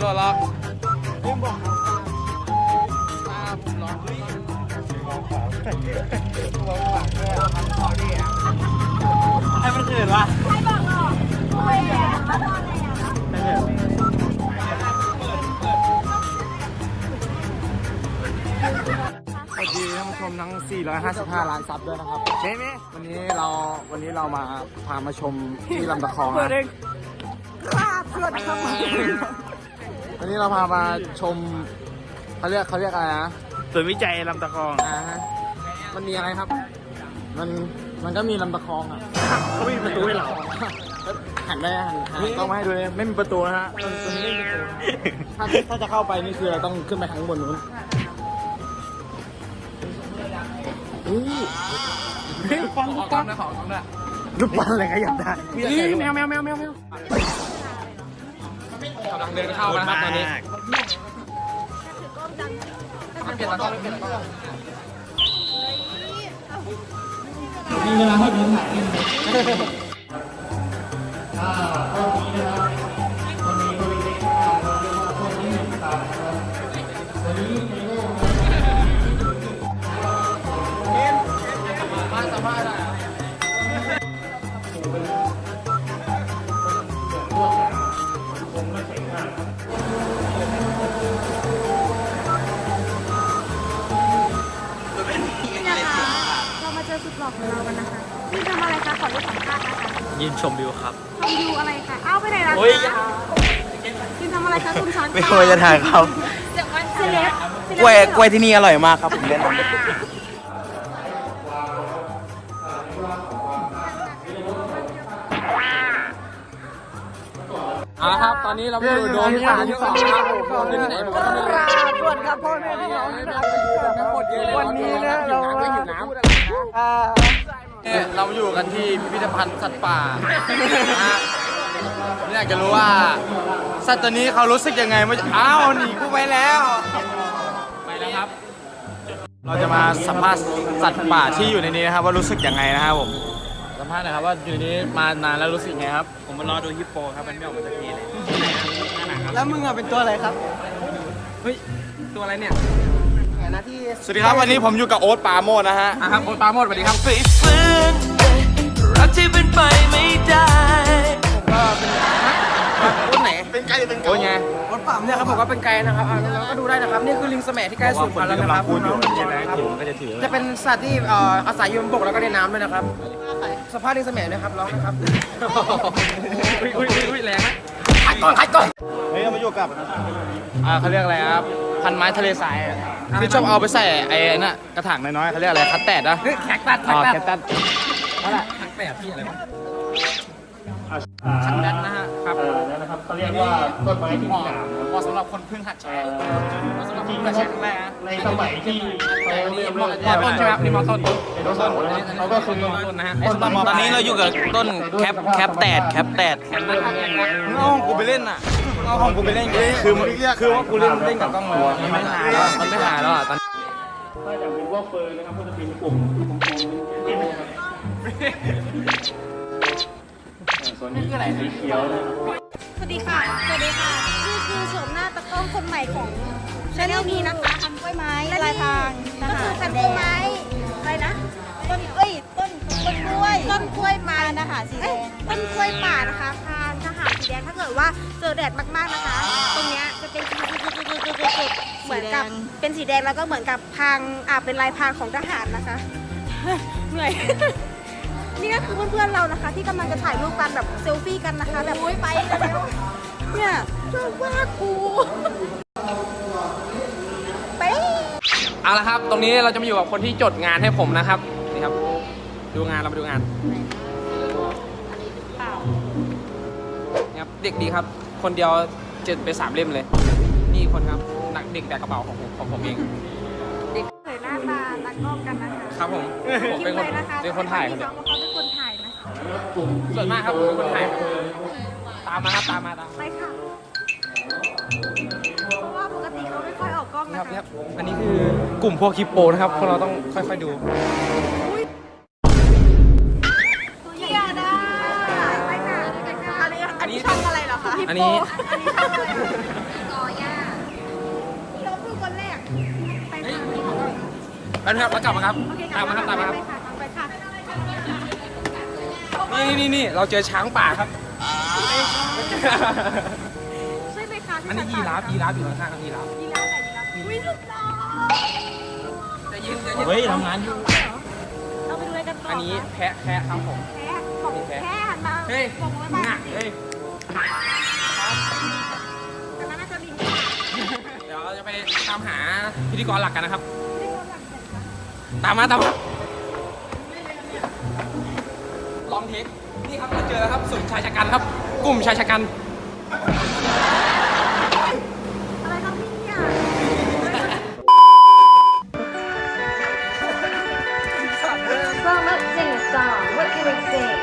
โหลดหรอกลืมบอกครับตาผมร้องเฮ้ยมองขวาตัวขวาด้วยทำเขาดิอะให้มันคืนวะสวัสดีท่านผู้ชมทั้ง 455 ล้านซับด้วยนะครับเม่เม่วันนี้เรา วันนี้เรามาพามาชมที่ลำตะคองนะ วันนี้เราพามาชมเขาเรียกเขาเรียกอะไรนะส่วนวิจัยลำตะคองอ่าฮะมันมีอะไรครับ มันมันก็มีลำตะคองอะเขาไม่มีประตูให้เราหันไปหันหันกล้องมาให้ดูเลยไม่มีประตูนะฮะตรงตรงนี้ไม่มีประตูถ้าถ้าจะเข้าไปนี่คือเราต้องขึ้นไปข้างบนนู้นอุ้ยฟังขอกล้องนะขอกล้องด้วยรูปปั้นอะไรขยับได้นี่แมวแมวแมวแมวแมว กำลังเดินเข้านะครับตอนนี้ไม่เปลี่ยนตากล้องไม่เปลี่ยนตากล้องมีเวลาให้ดูถ่ายมาสัมภาษณ์ได้ สุดหล่อของเรากันนะคะนี่ทำอะไรคะขอรูปสัมภาษณ์นะคะยืนชมวิวครับทำดูอะไรคะเอาไปไหนล่ะโอ้ย คะนี่ทำอะไรคะคุณช้อนไม่ควรจะถ่ายครับ เดี๋ยวมันเซเลบกล้วยกล้วยที่นี่อร่อยมากครับผมแนะนำเอาละครับ ตอนนี้เราไปดูโดมที่สามที่สองนะครับผมขึ้นที่ไหนผมก็ไม่รู้ส่วนกับพ่อแม่พี่น้องวันนี้นะเราไม่อยู่น้ำ เนี่ยเราอยู่กันที่พิพิธภัณฑ์สัตว์ป่านะฮะผมอยากจะรู้ว่า สัตว์ตัวนี้เขารู้สึกยังไงเมื่ออ้าวหนีกูไปแล้ว ไปแล้วครับ เราจะมาสัมภาษณ์สัตว์ป่าที่อยู่ในนี้นะครับ ว่ารู้สึกยังไงนะครับผม สัมภาษณ์หนะครับว่าอยู่ในนี้มานานแล้วรู้สึกไงครับ ผมมารอดูฮิปโปครับมันไม่ออกมาสักทีเลย แล้วมึงอะเป็นตัวอะไรครับ เฮ้ย ตัวอะไรเนี่ย สวัสดีครับวันนี้ผมอยู่กับโอ๊ตปาโมดนะฮะ อะครับโอ๊ตปราโมดสวัสดีครับ ไปฟื้นรักที่เป็นไปไม่ได้ต้นไหนเป็นไก่เป็นโอ้ยไงเนี่ยครับผมว่าเป็นไกด์นะครับอ่าเราก็ดูได้นะครับ นี่คือลิงสมัยที่ใกล้สูญพันธุ์แล้วนะครับพูดอยู่ก็จะถือจะเป็นสัตว์ที่เอ่ออาศัยอยู่บนบกแล้วก็ในน้ำด้วยนะครับ สภาพลิงสมัยนะครับร้องนะครับ อุ้ยอุ้ยอุ้ยแรงนะ เฮ้ยเรามาอยู่กับอ่าเขาเรียกอะไรครับพันไม้ทะเลทรายอะที่ชอบเอาไปใส่ไอ้น่ะกระถางน้อยๆเขาเรียกอะไรคัตแตดนะแขกตัดอ๋อแขกแคตัตดตันนั่นแหละแปดพี่อะไรวะ คันแดนนะฮะครับนะครับเขาเรียกว่าต้นไม้ที่เหมีมาะหนามเหมาะสำหรับคนเพิ่งหัดแชร์เหมาะสำหรับคนเพิ่งหัดแชร์ครั้งแรกนะในสมัยที่เขาเริ่มมอต้นใช่ไหมครับนี่มอต้น ไดโนเสาร์นะครับเขาก็คือมอต้นนะฮะตอนนี้เราอยู่กับต้นแคปแคปแตดแคปแตดมึงเอาของกูไปเล่นน่ะมึงเอาของกูไปเล่นไงคือมันคือว่ากูเล่นเล่นกับกล้องมันมันไม่หายแล้วมันไม่หายแล้วอะตอนถ้าอยากเป็นพวกเฟิร์นนะครับก็จะเป็นกลุ่มกลุ่มๆเป็นนะครับ ส่วนนี้คืออะไรสีเขียวนะครับสวัสดีค่ะ สวัสดีค่ะนี่คือโฉมหน้าตะกล้องคนใหม่ของชาแนลนี้นะคะทำกล้วยไม้ลายพรางก็คือทำกล้วยไม้อะไรนะ ต้นเอ้ย ต้นต้นกล้วย ต้นกล้วยไม้นะคะสีแดงต้นกล้วยป่านะคะพรางทหารสีแดงถ้าเกิดว่าเจอแดดมากๆนะคะ ตรงเนี้ยจะเป็นจุดๆๆๆๆๆเหมือนกับเป็นสีแดงแล้วก็เหมือนกับพรางอ่าเป็นลายพรางของทหารนะคะ เหนื่อย นี่ก็คือเพื่อนๆเรานะคะ ที่กำลังจะถ่ายรูปกันแบบเซลฟี่กันนะคะ แบบไปแล้วเนี่ยชอบว่ากูไปเอาละครับ ตรงนี้เราจะมาอยู่กับคนที่จดงานให้ผมนะครับนี่ครับ ดูงานเรามาดูงานนี่ครับเด็กดีครับ คนเดียวเจ็ดไปสามเล่มเลย นี่คนครับหนักเด็กแต่กระเป๋าของผมของผมเองเด็กเผยหน้าตาตากล้องกันนะคะครับผมผมเป็นคนดไว้นะคะเป็นคนถ่ายคนที่ ส่วนมากครับคนไทยตามมาครับตามมาตามไปค่ะ เพราะว่าปกติเขาไม่ค่อยออกกล้องนะครับอันนี้คือกลุ่มพวกคริปโปนะครับพวกเราต้องค่อยๆดู ตัวใหญ่ได้ ไปค่ะไปค่ะอันนี้อันนี้ช่องอะไรหรอคะอันนี้ อันนี้อะไรต่อย่าลบดูคนแรกไปค่ะ แป๊บนึงครับแล้วกลับมาครับกลัตามบมาครับตามมาครับ นี่นี่นี่เราเจอช้างป่าครับ ใช่ไหมคะอันนี้ยีราฟยีราฟอยู่ข้างๆครับยีราฟยีราฟไหนยีราฟอุ้ยรูปหล่อจะยืนจะยืนเฮ้ยทำงานอยู่ เราไปดูอะไรกันต่ออัอันนี้แพะแพะครับผม แพ้บอกแพ้หันมาเฮ้ยบอกไว้มึงบ้าอะเฮ้ย แต่ละน่าจะบินเดี๋ยวเราจะไปตามหาพิธีกรหลักกันนะครับตามมาตามมา นี้นี่ครับเราเจอแล้วครับสูตรชายชะกันครับ กลุ่มชายชะกัน อะไรครับพี่เนี่ยสองแล้วสิ่งสอง what can we sing